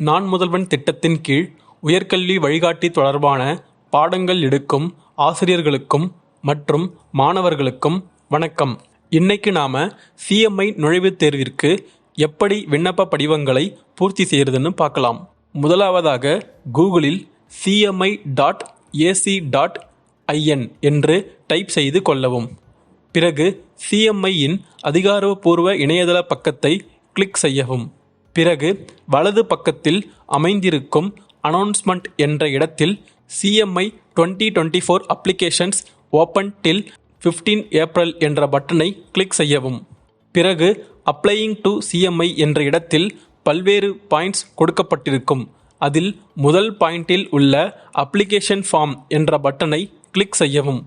நான் முதல்வன் திட்டத்தின் கீழ் உயர்கல்வி வழிகாட்டி தொடர்பான பாடங்கள் எடுக்கும் ஆசிரியர்களுக்கும் மற்றும் மாணவர்களுக்கும் வணக்கம். இன்னைக்கு நாம சிஎம்ஐ நுழைவுத் தேர்விற்கு எப்படி விண்ணப்ப படிவங்களை பூர்த்தி செய்யறதுன்னு பார்க்கலாம். முதலாவதாக கூகுளில் CMI dot AC dot IN என்று டைப் செய்து கொள்ளவும். பிறகு சிஎம்ஐயின் அதிகாரப்பூர்வ இணையதள பக்கத்தை கிளிக் செய்யவும். பிறகு வலது பக்கத்தில் அமைந்திருக்கும் அனௌன்ஸ்மெண்ட் என்ற இடத்தில் CMI twenty twenty four applications open till fifteen April என்ற பட்டனை கிளிக் செய்யவும். பிறகு அப்ளையிங் டு சிஎம்ஐ என்ற இடத்தில் பல்வேறு பாயிண்ட்ஸ் கொடுக்கப்பட்டிருக்கும். அதில் முதல் பாயிண்டில் உள்ள அப்ளிகேஷன் ஃபார்ம் என்ற பட்டனை கிளிக் செய்யவும்.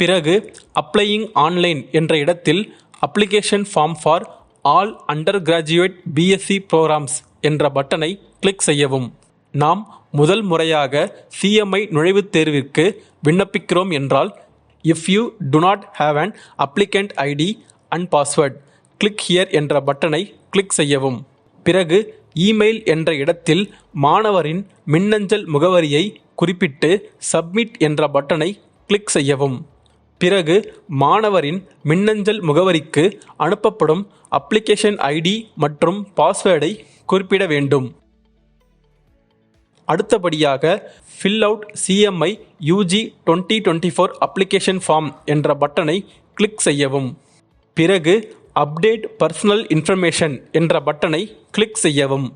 பிறகு அப்ளையிங் ஆன்லைன் என்ற இடத்தில் application form for all under graduate BSc programs என்ற பட்டனை கிளிக் செய்யவும். நாம் முதல் முறையாக சிஎம்ஐ நுழைவுத் தேர்விற்கு விண்ணப்பிக்கிறோம் என்றால் if you do not have an applicant ID and password click here என்ற பட்டனை கிளிக் செய்யவும். பிறகு இமெயில் என்ற இடத்தில் மாணவரின் மின்னஞ்சல் முகவரியை குறிப்பிட்டு சப்மிட் என்ற பட்டனை கிளிக் செய்யவும். பிறகு மாணவரின் மின்னஞ்சல் முகவரிக்கு அனுப்பப்படும் அப்ளிகேஷன் ஐடி மற்றும் பாஸ்வேர்டை குறிப்பிட வேண்டும். அடுத்தபடியாக fill out CMI UG twenty twenty four application form என்ற பட்டனை கிளிக் செய்யவும். பிறகு அப்டேட் பர்சனல் இன்ஃபர்மேஷன் என்ற பட்டனை கிளிக் செய்யவும்.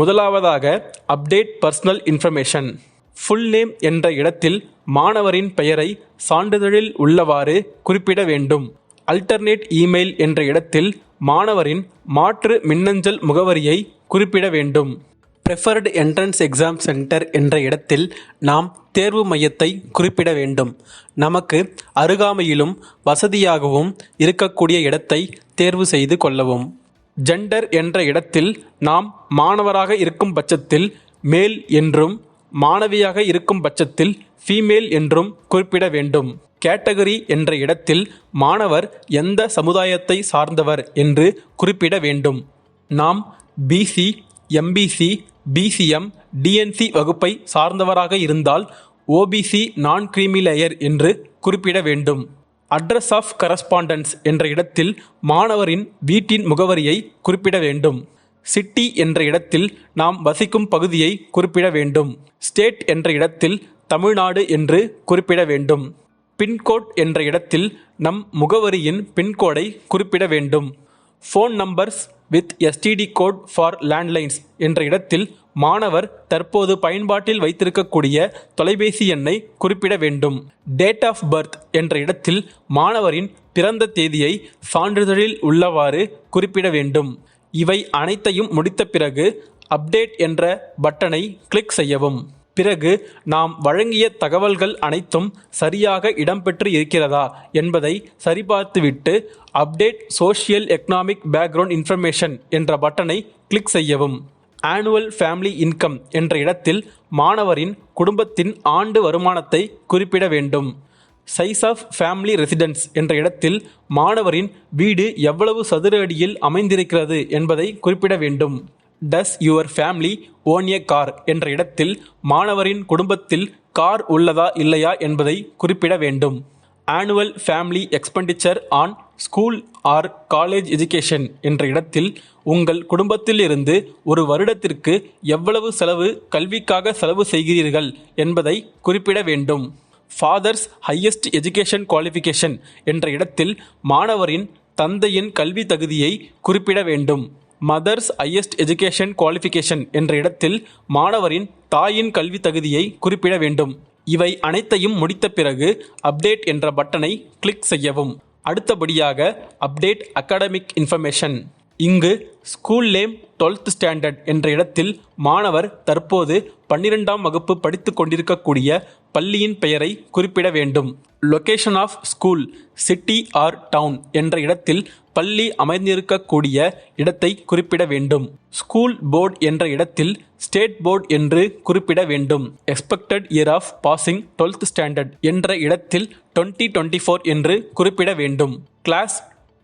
முதலாவதாக update personal information full name என்ற இடத்தில் மாணவரின் பெயரை சான்றிதழில் உள்ளவாறு குறிப்பிட வேண்டும். அல்டர்னேட் இமெயில் என்ற இடத்தில் மாணவரின் மாற்று மின்னஞ்சல் முகவரியை குறிப்பிட வேண்டும். ப்ரெஃபர்டு என்ட்ரன்ஸ் எக்ஸாம் சென்டர் என்ற இடத்தில் நாம் தேர்வு மையத்தை குறிப்பிட வேண்டும். நமக்கு அருகாமையிலும் வசதியாகவும் இருக்கக்கூடிய இடத்தை தேர்வு செய்து கொள்ளவும். ஜெண்டர் என்ற இடத்தில் நாம் மாணவராக இருக்கும் பட்சத்தில் மேல் என்றும் மாணவியாக இருக்கும் பட்சத்தில் ஃபீமேல் என்றும் குறிப்பிட வேண்டும். கேட்டகரி என்ற இடத்தில் மாணவர் எந்த சமுதாயத்தை சார்ந்தவர் என்று குறிப்பிட வேண்டும். நாம் பிசி எம்பிசி பிசிஎம் டிஎன்சி வகுப்பை சார்ந்தவராக இருந்தால் ஓபிசி நான் கிரீமி லேயர் என்று குறிப்பிட வேண்டும். அட்ரஸ் ஆஃப் கரஸ்பாண்டன்ஸ் என்ற இடத்தில் மாணவரின் வீட்டின் முகவரியை குறிப்பிட வேண்டும். சிட்டி என்ற இடத்தில் நாம் வசிக்கும் பகுதியை குறிப்பிட வேண்டும். ஸ்டேட் என்ற இடத்தில் தமிழ்நாடு என்று குறிப்பிட வேண்டும். பின்கோட் என்ற இடத்தில் நம் முகவரியின் பின்கோடை குறிப்பிட வேண்டும். Phone numbers with STD code for landlines என்ற இடத்தில் மாணவர் தற்போது பயன்பாட்டில் வைத்திருக்கக்கூடிய தொலைபேசி எண்ணை குறிப்பிட வேண்டும். டேட் ஆஃப் பர்த் என்ற இடத்தில் மாணவரின் பிறந்த தேதியை சான்றிதழில் உள்ளவாறு குறிப்பிட வேண்டும். இவை அனைத்தையும் முடித்த பிறகு அப்டேட் என்ற பட்டனை கிளிக் செய்யவும். பிறகு நாம் வழங்கிய தகவல்கள் அனைத்தும் சரியாக இடம்பெற்று இருக்கிறதா என்பதை சரிபார்த்துவிட்டு update social economic background information என்ற பட்டனை கிளிக் செய்யவும். ஆனுவல் ஃபேமிலி இன்கம் என்ற இடத்தில் மாணவரின் குடும்பத்தின் ஆண்டு வருமானத்தை குறிப்பிட வேண்டும். சைஸ் ஆஃப் ஃபேமிலி ரெசிடென்ஸ் என்ற இடத்தில் மாணவரின் வீடு எவ்வளவு சதுர அடியில் அமைந்திருக்கிறது என்பதை குறிப்பிட வேண்டும். Does your family own a car என்ற இடத்தில் மாணவரின் குடும்பத்தில் கார் உள்ளதா இல்லையா என்பதை குறிப்பிட வேண்டும். Annual family expenditure on school or college education என்ற இடத்தில் உங்கள் குடும்பத்திலிருந்து ஒரு வருடத்திற்கு எவ்வளவு செலவு கல்விக்காக செலவு செய்கிறீர்கள் என்பதை குறிப்பிட வேண்டும். ஃபாதர்ஸ் ஹையஸ்ட் எஜுகேஷன் குவாலிஃபிகேஷன் என்ற இடத்தில் மாணவரின் தந்தையின் கல்வி தகுதியை குறிப்பிட வேண்டும். மதர்ஸ் ஹையஸ்ட் எஜுகேஷன் குவாலிஃபிகேஷன் என்ற இடத்தில் மாணவரின் தாயின் கல்வி தகுதியை குறிப்பிட வேண்டும். இவை அனைத்தையும் முடித்த பிறகு அப்டேட் என்ற பட்டனை கிளிக் செய்யவும். அடுத்தபடியாக அப்டேட் அகாடமிக் இன்ஃபர்மேஷன் இங்கு ஸ்கூல் நேம் டுவெல்த் ஸ்டாண்டர்ட் என்ற இடத்தில் மாணவர் தற்போது பன்னிரெண்டாம் வகுப்பு படித்து கொண்டிருக்கக்கூடிய பள்ளியின் பெயரை குறிப்பிட வேண்டும். Location of school city or town என்ற இடத்தில் பள்ளி அமைந்திருக்கக்கூடிய இடத்தை குறிப்பிட வேண்டும். ஸ்கூல் போர்டு என்ற இடத்தில் ஸ்டேட் போர்டு என்று குறிப்பிட வேண்டும். Expected year of passing twelfth standard என்ற இடத்தில் டுவெண்ட்டி டுவெண்ட்டி ஃபோர் என்று குறிப்பிட வேண்டும். Class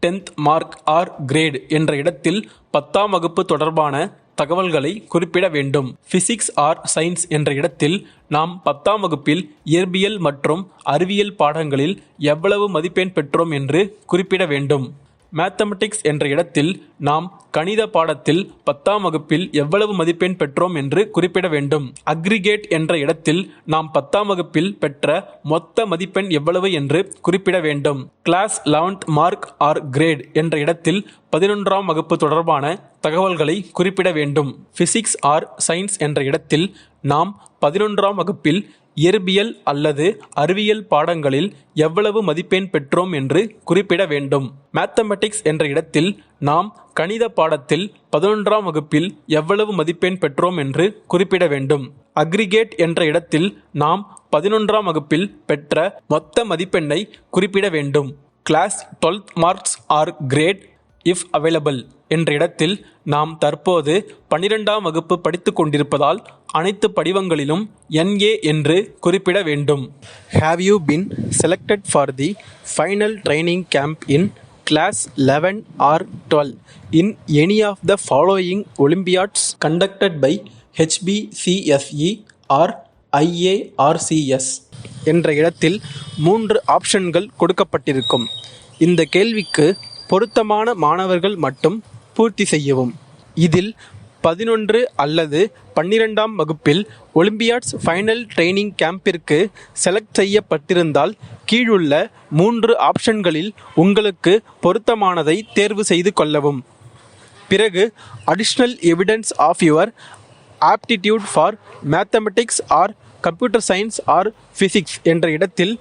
tenth mark or grade என்ற இடத்தில் பத்தாம் வகுப்பு தொடர்பான தகவல்களை குறிப்பிட வேண்டும். பிசிக்ஸ் ஆர் சயின்ஸ் என்ற இடத்தில் நாம் பத்தாம் வகுப்பில் இயற்பியல் மற்றும் அறிவியல் பாடங்களில் எவ்வளவு மதிப்பெண் பெற்றோம் என்று குறிப்பிட வேண்டும். மேத்தமெட்டிக்ஸ் என்ற இடத்தில் நாம் கணித பாடத்தில் பத்தாம் வகுப்பில் எவ்வளவு மதிப்பெண் பெற்றோம் என்று குறிப்பிட வேண்டும். அக்ரிகேட் என்ற இடத்தில் நாம் பத்தாம் வகுப்பில் பெற்ற மொத்த மதிப்பெண் எவ்வளவு என்று குறிப்பிட வேண்டும். Class eleventh mark or grade என்ற இடத்தில் பதினொன்றாம் வகுப்பு தொடர்பான தகவல்களை குறிப்பிட வேண்டும். பிசிக்ஸ் ஆர் சயின்ஸ் என்ற இடத்தில் நாம் பதினொன்றாம் வகுப்பில் இயற்பியல் அல்லது அறிவியல் பாடங்களில் எவ்வளவு மதிப்பெண் பெற்றோம் என்று குறிப்பிட வேண்டும். மேத்தமெட்டிக்ஸ் என்ற இடத்தில் நாம் கணித பாடத்தில் பதினொன்றாம் வகுப்பில் எவ்வளவு மதிப்பெண் பெற்றோம் என்று குறிப்பிட வேண்டும். அக்ரிகேட் என்ற இடத்தில் நாம் பதினொன்றாம் வகுப்பில் பெற்ற மொத்த மதிப்பெண்ணை குறிப்பிட வேண்டும். Class twelfth marks or grade if available என்ற இடத்தில் நாம் தற்போது பன்னிரெண்டாம் வகுப்பு படித்து கொண்டிருப்பதால் அனைத்து படிவங்களிலும் என்ஏ என்று குறிப்பிட வேண்டும். Have you been selected for the final training camp in class eleven or twelve in any of the following olympiads conducted by HBCSE or IARCS என்ற இடத்தில் மூன்று ஆப்ஷன்கள் கொடுக்கப்பட்டிருக்கும். இந்த கேள்விக்கு பொருத்தமான மாணவர்கள் மட்டும் பூர்த்தி செய்யவும். இதில் பதினொன்று அல்லது பன்னிரெண்டாம் வகுப்பில் ஒலிம்பியாட்ஸ் ஃபைனல் ட்ரைனிங் கேம்பிற்கு செலக்ட் செய்யப்பட்டிருந்தால் கீழுள்ள மூன்று ஆப்ஷன்களில் உங்களுக்கு பொருத்தமானதை தேர்வு செய்து கொள்ளவும். பிறகு additional evidence of your aptitude for mathematics or computer science or physics என்ற இடத்தில்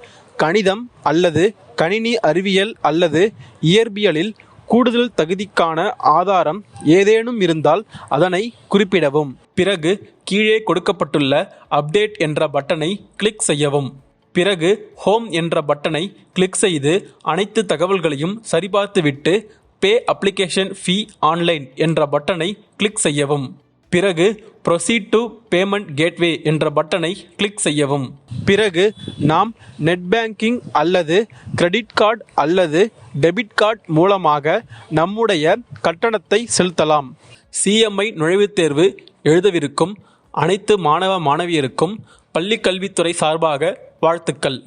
கணிதம் அல்லது கணினி அறிவியல் அல்லது இயற்பியலில் கூடுதல் தகுதிக்கான ஆதாரம் ஏதேனும் இருந்தால் அதனை குறிப்பிடவும். பிறகு கீழே கொடுக்கப்பட்டுள்ள அப்டேட் என்ற பட்டனை கிளிக் செய்யவும். பிறகு ஹோம் என்ற பட்டனை கிளிக் செய்து அனைத்து தகவல்களையும் சரிபார்த்துவிட்டு பே அப்ளிகேஷன் ஃபீ ஆன்லைன் என்ற பட்டனை கிளிக் செய்யவும். பிறகு ப்ரொசீட் டு பேமெண்ட் கேட்வே என்ற பட்டனை கிளிக் செய்யவும். பிறகு நாம் நெட் பேங்கிங் அல்லது கிரெடிட் கார்டு அல்லது டெபிட் கார்டு மூலமாக நம்முடைய கட்டணத்தை செலுத்தலாம். சிஎம்ஐ நுழைவுத் தேர்வு எழுதவிருக்கும் அனைத்து மாணவ மாணவியருக்கும் பள்ளிக்கல்வித்துறை சார்பாக வாழ்த்துக்கள்.